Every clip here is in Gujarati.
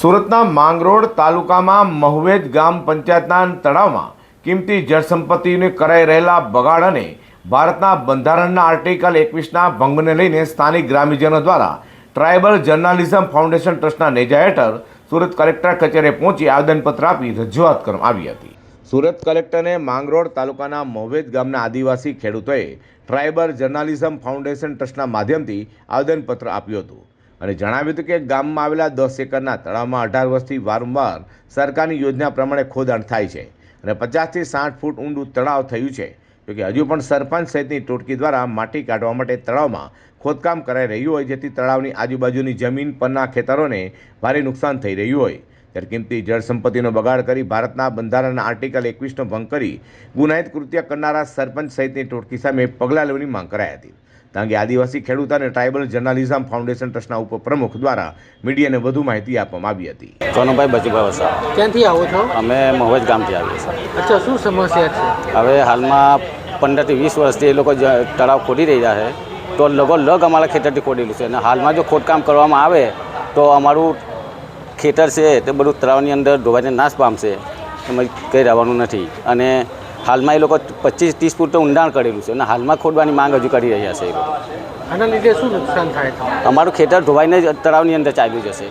સુરતના માંગરોળ તાલુકામાં મહુવેજ ગામ પંચાયતના તળાવમાં કિંમતી જળસંપત્તિને કરાઈ રહેલા બગાડ અને ભારતના બંધારણના આર્ટિકલ એકવીસના ભંગને લઈને સ્થાનિક ગ્રામ્યજનો દ્વારા ટ્રાઇબલ જર્નાલિઝમ ફાઉન્ડેશન ટ્રસ્ટના નેજા હેઠળ સુરત કલેક્ટર કચેરીએ પહોંચી આવેદનપત્ર આપી રજૂઆત કરવામાં આવી હતી. સુરત કલેક્ટરને માંગરોળ તાલુકાના મહુવેજ ગામના આદિવાસી ખેડૂતોએ ટ્રાઇબલ જર્નાલિઝમ ફાઉન્ડેશન ટ્રસ્ટના માધ્યમથી આવેદનપત્ર આપ્યું હતું. અને જણાવ્યું હતું કે ગામમાં આવેલા દસ એકરના તળાવમાં અઢાર વર્ષથી વારંવાર સરકારની યોજના પ્રમાણે ખોદાણ થાય છે અને પચાસથી સાઠ ફૂટ ઊંડું તળાવ થયું છે. જોકે હજુ પણ સરપંચ સહિતની ટોટકી દ્વારા માટી કાઢવા માટે તળાવમાં ખોદકામ કરાઈ રહ્યું હોય, જેથી તળાવની આજુબાજુની જમીન પરના ખેતરોને ભારે નુકસાન થઈ રહ્યું હોય. ત્યારે કિંમતી જળ સંપત્તિનો બગાડ કરી ભારતના બંધારણના આર્ટિકલ એકવીસનો ભંગ કરી ગુનાહિત કૃત્ય કરનારા સરપંચ સહિતની ટોટકી સામે પગલાં લેવાની માંગ કરાઈ હતી. તાંગે આદિવાસી ખેડૂત અને ટ્રાઇબલ જર્નાલિઝમ ફાઉન્ડેશન ટ્રસ્ટના ઉપપ્રમુખ દ્વારા મીડિયાને વધુ માહિતી આપવામાં આવી હતી. સોનુભાઈ બચુભાઈ વસા ક્યાંથી આવો છો? અમે મહુજ ગામથી આવીએ છીએ. અચ્છા શું સમસ્યા છે? હવે હાલમાં પંદરથી વીસ વર્ષથી એ લોકો તળાવ ખોદી રહ્યા છે. તો લગોલગ અમારા ખેતરથી ખોદેલું છે. અને હાલમાં જો ખોદકામ કરવામાં આવે તો અમારું ખેતર છે તે બધું તળાવની અંદર ધોવાઈને નાશ પામશે. એમાં કંઈ રહેવાનું નથી. અને હાલમાં એ લોકો પચીસ ત્રીસ ફૂટ તો ઊંડાણ કરેલું છે અને હાલમાં ખોદવાની માંગ હજુ કરી રહ્યા છે એ લોકો. આના લીધે શું નુકસાન થાય અમારું ખેતર ધોવાઈને જ તળાવની અંદર ચાલ્યું જશે.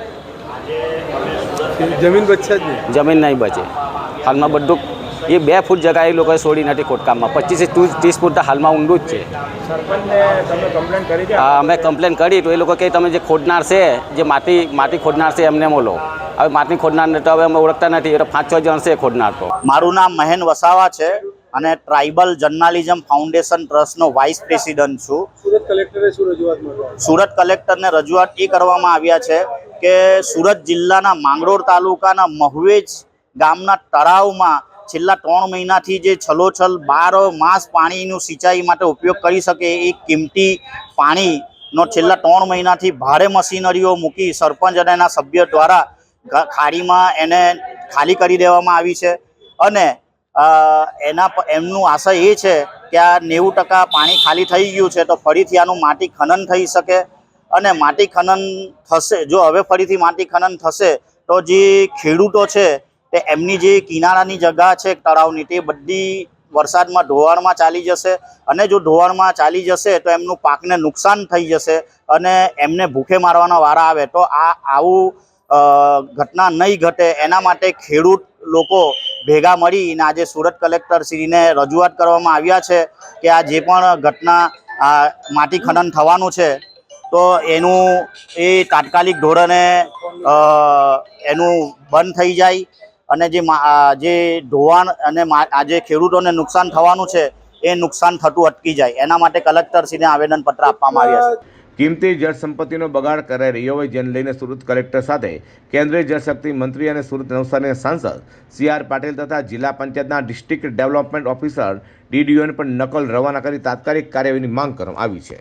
જમીન બચશે જ નહીં? જમીન નહીં બચે. હાલમાં બધું એ બે ફૂટ જગ્યાએ એ લોકોએ છોડી નથી ખોટકામમાં પચીસ ત્રીસ ફૂટ તો હાલમાં ઊંડું જ છે. હા અમે કમ્પ્લેન કરી તો એ લોકો કે તમે જે ખોદનાર છે જે માટી માટી ખોદનાર છે એમને બોલો. હવે માટી ખોદનાર તો હવે અમે ઓળખતા નથી એટલે પાંચ છ જણ છે ખોદનાર તો. મારું નામ મહેન વસાવા છે અને ટ્રાઇબલ જર્નાલિઝમ ફાઉન્ડેશન ટ્રસ્ટનો વાઇસ પ્રેસિડન્ટ છું. સુરત કલેક્ટરે શું રજૂઆત મળવા સુરત કલેક્ટરને રજૂઆત એ કરવામાં આવ્યા છે કે સુરત જિલ્લાના માંગરોળ તાલુકાના મહુવેજ ગામના તળાવમાં છેલ્લા ત્રણ મહિનાથી જે છલોછલ બાર માસ પાણીનું સિંચાઈ માટે ઉપયોગ કરી શકે એ કિંમતી પાણીનો છેલ્લા ત્રણ મહિનાથી ભારે મશીનરીઓ મૂકી સરપંચ અને એના સભ્ય દ્વારા ખાડીમાં એને ખાલી કરી દેવામાં આવી છે. અને એના એમનું આશય એ છે કે આ નેવું ટકા પાણી ખાલી થઈ ગયું છે તો ફરીથી આનું માટી ખનન થઈ શકે. અને માટી ખનન થશે, જો હવે ફરીથી માટી ખનન થશે, તો જે ખેડૂતો છે તે એમની જે કિનારાની જગા છે, તળાવની, તે બધી વરસાદમાં ઢોવાણમાં ચાલી જશે. અને જો ઢોવાણમાં ચાલી જશે તો એમનું પાકને નુકસાન થઈ જશે અને એમને ભૂખે મારવાનો વારા આવે. તો આ આવું ઘટના નહીં ઘટે, એના માટે ખેડૂત લોકો ભેગા મળીને આજે સુરત કલેક્ટરશ્રીને રજૂઆત કરવામાં આવ્યા છે કે આ જે પણ ઘટના, આ માટી ખનન થવાનું છે, તો એનું એ તાત્કાલિક ધોરણે એનું બંધ થઈ જાય અને જે જે ધોવાણ અને આજે ખેડૂતોને નુકસાન થવાનું છે, એ નુકસાન થતું અટકી જાય. એના માટે કલેક્ટરશ્રીને આવેદનપત્ર આપવામાં આવ્યા છે. કિંમતી જળ સંપત્તિનો બગાડ કરાઈ રહ્યો હોય જેને લઈને સુરત કલેક્ટર સાથે કેન્દ્રીય જળશક્તિ મંત્રી અને સુરત નવસારીના સાંસદ સી આર પાટીલ તથા જિલ્લા પંચાયતના ડિસ્ટ્રિક્ટ ડેવલપમેન્ટ ઓફિસર ડીડીઓને પણ નકલ રવાના કરી તાત્કાલિક કાર્યવાહીની માંગ કરવામાં આવી છે.